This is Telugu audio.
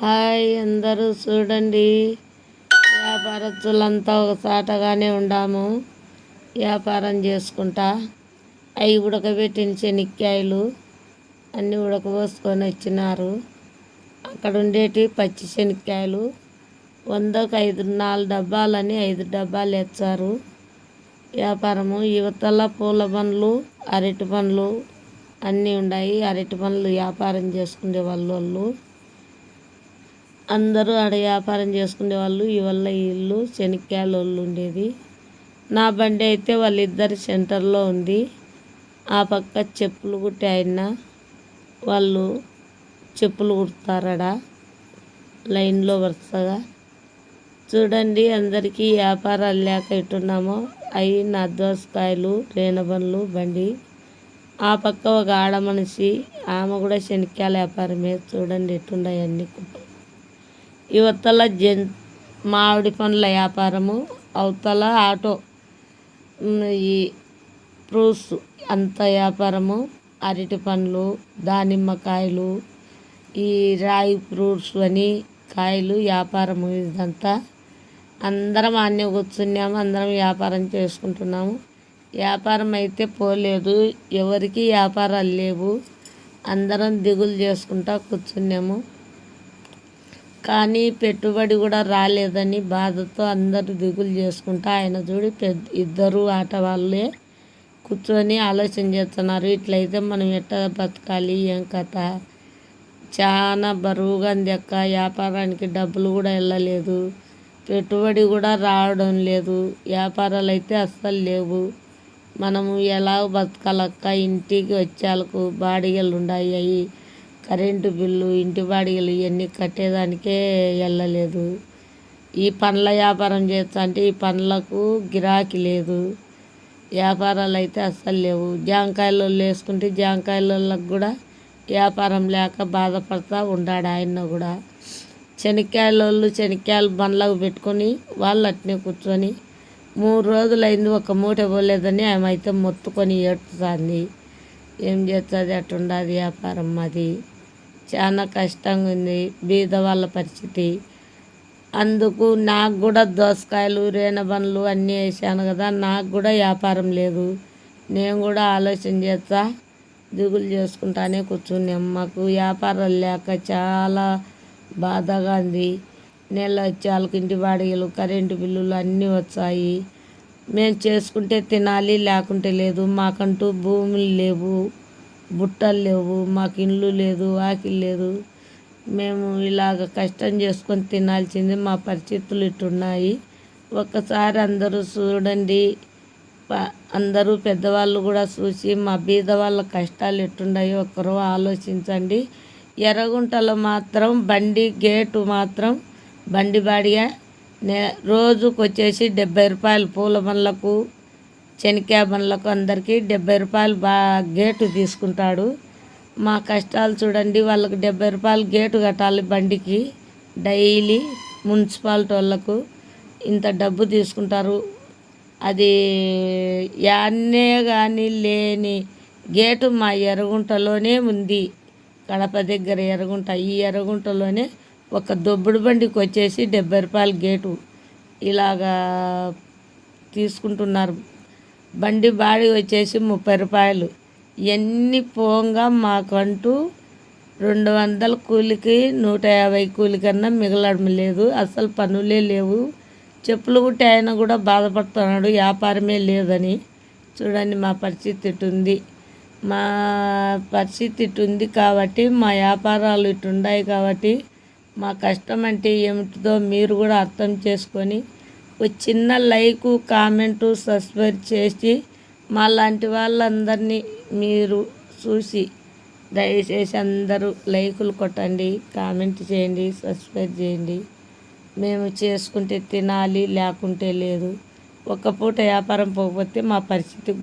హాయ్ అందరూ చూడండి. వ్యాపారస్తులంతా ఒక సాటగానే ఉండాము. వ్యాపారం చేసుకుంటా. అవి ఉడకబెట్టిన శనక్కాయలు అన్నీ ఉడకబోసుకొని వచ్చినారు. అక్కడ ఉండేటి పచ్చి శనక్కాయలు వందకు ఐదు నాలుగు డబ్బాలని ఐదు డబ్బాలు ఇచ్చారు వ్యాపారము యువతల పూల పండ్లు అరటి పండ్లు అన్నీ ఉన్నాయి అరటి పండ్లు వ్యాపారం చేసుకునే వాళ్ళు వాళ్ళు అందరూ ఆడ వ్యాపారం చేసుకునే వాళ్ళు ఇవల్ల ఇల్లు శనక్కాయల వాళ్ళు ఉండేది. నా బండి అయితే వాళ్ళిద్దరి సెంటర్లో ఉంది. ఆ పక్క చెప్పులు కుట్టే ఆయన వాళ్ళు చెప్పులు కుడతారడ లైన్లో వరుసగా. చూడండి అందరికీ వ్యాపారాలు లేక ఇట్టున్నామో అవి నా దోసకాయలు రేణబండ్లు బండి. ఆ పక్క ఒక ఆడ మనిషి ఆమె కూడా శనక్కాయల వ్యాపారమే. చూడండి ఎట్టుండయి అన్ని కుప్పలు. యువతల జన్ మామిడి పండ్ల వ్యాపారము అవతల ఆటో ఈ ఫ్రూట్స్ అంత వ్యాపారము అరటి పండ్లు దానిమ్మకాయలు ఈ రాయి ఫ్రూట్స్ అని కాయలు వ్యాపారము ఇదంతా అందరం అన్నీ కూర్చున్నాము అందరం వ్యాపారం చేసుకుంటున్నాము. వ్యాపారం అయితే పోలేదు ఎవరికి వ్యాపారాలు లేవు అందరం దిగులు చేసుకుంటా కూర్చున్నాము. కానీ పెట్టుబడి కూడా రాలేదని బాధతో అందరూ దిగులు చేసుకుంటా ఆయన చూడి పెద్ద ఇద్దరు ఆట వాళ్ళే కూర్చొని ఆలోచన చేస్తున్నారు. ఇట్లయితే మనం ఎట్లా బతకాలి? ఏం కథ? చాలా బరువుగా ఉంది అక్క. వ్యాపారానికి డబ్బులు కూడా వెళ్ళలేదు. పెట్టుబడి కూడా రావడం లేదు. వ్యాపారాలు అయితే అస్సలు లేవు. మనము ఎలా బతకాలక్క. ఇంటికి వచ్చేలకు బాడిగలు ఉన్నాయి అవి కరెంటు బిల్లు ఇంటి బాడిగలు ఇవన్నీ కట్టేదానికే వెళ్ళలేదు ఈ పండ్ల వ్యాపారం చేస్తా అంటే ఈ పండ్లకు గిరాకీ లేదు. వ్యాపారాలు అయితే అస్సలు లేవు. జాంకాయలు వేసుకుంటే జాంకాయలకు కూడా వ్యాపారం లేక బాధపడతా ఉన్నాడు ఆయన కూడా. శనక్కాయలు శనక్కాయలు బండ్లకు పెట్టుకొని వాళ్ళు అట్నే కూర్చొని మూడు రోజులు అయింది ఒక మూట పోలేదని ఆమె అయితే మొత్తుకొని ఏడుతుంది ఏం చేస్తుంది? అట్టుండదు వ్యాపారం మాది. చాలా కష్టంగా ఉంది బీద వాళ్ళ పరిస్థితి. అందుకు నాకు కూడా దోసకాయలు రేణబండ్లు అన్నీ వేసాను కదా నాకు కూడా వ్యాపారం లేదు. నేను కూడా ఆలోచన చేస్తా దిగులు చేసుకుంటానే కూర్చున్నాం. మాకు వ్యాపారం లేక చాలా బాధగా ఉంది. నెల వచ్చేళ్ళకి ఇంటి బాడిగలు కరెంటు బిల్లులు అన్నీ వచ్చాయి. మేము చేసుకుంటే తినాలి లేకుంటే లేదు. మాకంటూ భూములు లేవు. బుట్టలు లేవు మాకు ఇల్లు లేదు వాకిల్ లేదు. మేము ఇలాగ కష్టం చేసుకొని తినాల్సింది మా పరిస్థితులు ఇట్టున్నాయి. ఒక్కసారి అందరూ చూడండి. అందరూ పెద్దవాళ్ళు కూడా చూసి మా బీద వాళ్ళ కష్టాలు ఎట్టున్నాయో ఒకరు ఆలోచించండి. ఎర్రగుంటలో మాత్రం బండి గేటు మాత్రం బండి బాడిగా నే రోజుకు వచ్చేసి డెబ్బై రూపాయలు పూల మళ్ళకు శనక్కాయ బండ్లకు అందరికీ డెబ్బై రూపాయలు బా గేటు తీసుకుంటాడు. మా కష్టాలు చూడండి వాళ్ళకి డెబ్బై రూపాయలు గేటు కట్టాలి బండికి డైలీ మున్సిపాలిటీ వాళ్ళకు ఇంత డబ్బు తీసుకుంటారు. అది యాన్నే కానీ లేని గేటు మా ఎర్రగుంటలోనే ఉంది. కడప దగ్గర ఎర్రగుంట ఈ ఎర్రగుంటలోనే ఒక దొబ్బుడు బండికి వచ్చేసి డెబ్బై రూపాయల గేటు ఇలాగా తీసుకుంటున్నారు. బండి బాడి వచ్చేసి ముప్పై రూపాయలు. ఇవన్నీ పోగా మాకంటూ రెండు వందల కూలికి నూట యాభై కూలి కన్నా మిగలడం లేదు. అసలు పనులే లేవు. చెప్పులు కుట్టి ఆయన కూడా బాధపడుతున్నాడు. వ్యాపారమే లేదని. చూడండి మా పరిస్థితి ఇటుంది మా పరిస్థితి ఇటుంది కాబట్టి మా వ్యాపారాలు ఇట్టున్నాయి కాబట్టి మా కష్టం అంటే ఏమిటిదో మీరు కూడా అర్థం చేసుకొని ఒక చిన్న లైకు కామెంటు సబ్స్క్రైబ్ చేసి మా లాంటి వాళ్ళందరినీ మీరు చూసి దయచేసి అందరూ లైకులు కొట్టండి కామెంట్ చేయండి సబ్స్క్రైబ్ చేయండి. మేము చేసుకుంటే తినాలి లేకుంటే లేదు. ఒక్క పూట వ్యాపారం పోకపోతే మా పరిస్థితి